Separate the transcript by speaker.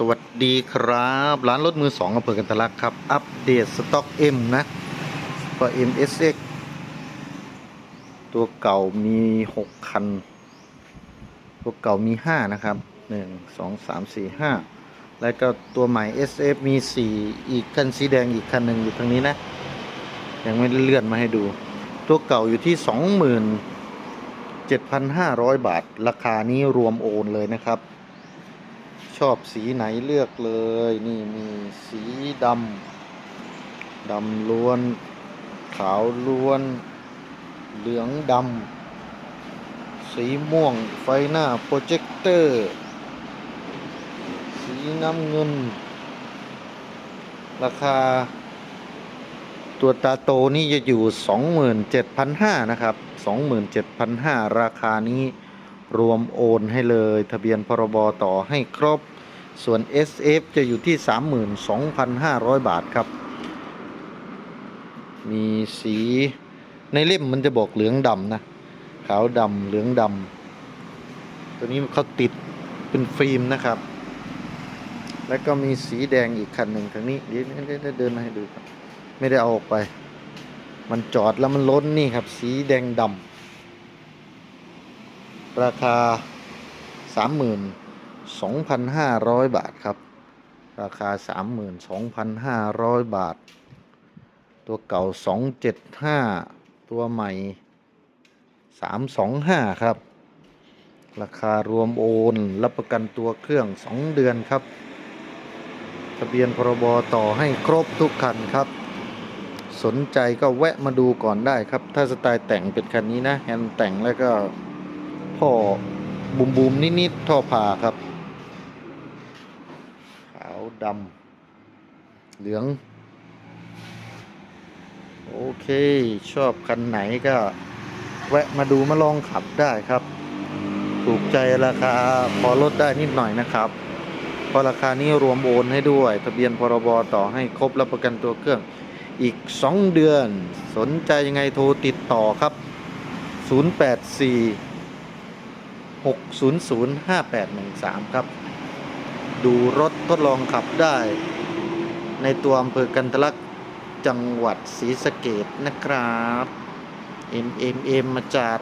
Speaker 1: สวัสดีครับ ร้านรถมือสองอำเภอกันทะลักครับ อัปเดตสต็อก M นะก็ MSX ตัวเก่ามี6คัน ตัวเก่ามี5นะครับ1 2 3 4 5แล้วก็ตัวใหม่ SF มี4อีกคันสีแดงอีกคันหนึ่งอยู่ทางนี้นะ ยังไม่ได้เลื่อนมาให้ดู ตัวเก่าอยู่ที่27,500บาท ราคานี้รวมโอนเลยนะครับ ชอบสีไหนเลือกเลย นี่มีสีดำดำล้วน ขาวล้วน เหลืองดำสีม่วงไฟหน้าโปรเจคเตอร์ สีน้ำเงิน ราคา ตัวตาโตนี่จะอยู่ 27,500 นะครับ 27,500 ราคานี้รวมโอนให้เลย ทะเบียนพรบต่อให้ครบ ส่วน SF จะอยู่ที่ 32,500 บาทครับ มีสีในเล่มมันจะบอกเหลืองดำนะ ขาวดำเหลืองดำตัวนี้เขาติดเป็นฟิล์มนะครับ แล้วก็มีสีแดงอีกคันหนึ่งทางนี้เดี๋ยวเดินมาให้ดูครับ ไม่ได้เอาออกไป มันจอดแล้วมันล้นนี่ครับ สีแดงดำราคา 2,500 บาทครับ ราคา 32,500 บาท ตัวเก่า 275 ตัวใหม่ 325 ครับ ราคารวมโอน รับประกันตัวเครื่อง 2 เดือนครับ ทะเบียนพรบต่อให้ครบทุกคันครับ สนใจก็แวะมาดูก่อนได้ครับ ถ้าสไตล์แต่งเป็นคันนี้นะ แฮนด์แต่งแล้วก็ท่อบุมบุมๆนิดๆท่อผ่าครับาวดำเหลือง โอเค ชอบคันไหนก็ แวะมาดูมาลองขับได้ครับ ถูกใจราคาพอลดได้นิดหน่อยนะครับเพราะราคานี้รวมโอนให้ด้วย ทะเบียนพรบต่อให้ครบรับประกันตัวเครื่องอีก 2 เดือน สนใจยังไงโทรติดต่อครับ 084 600 5813 ครับ ดูรถทดลองขับได้ ในตัวอำเภอกันทลักจังหวัดศรีสะเกดนะครับ M M M มาจัด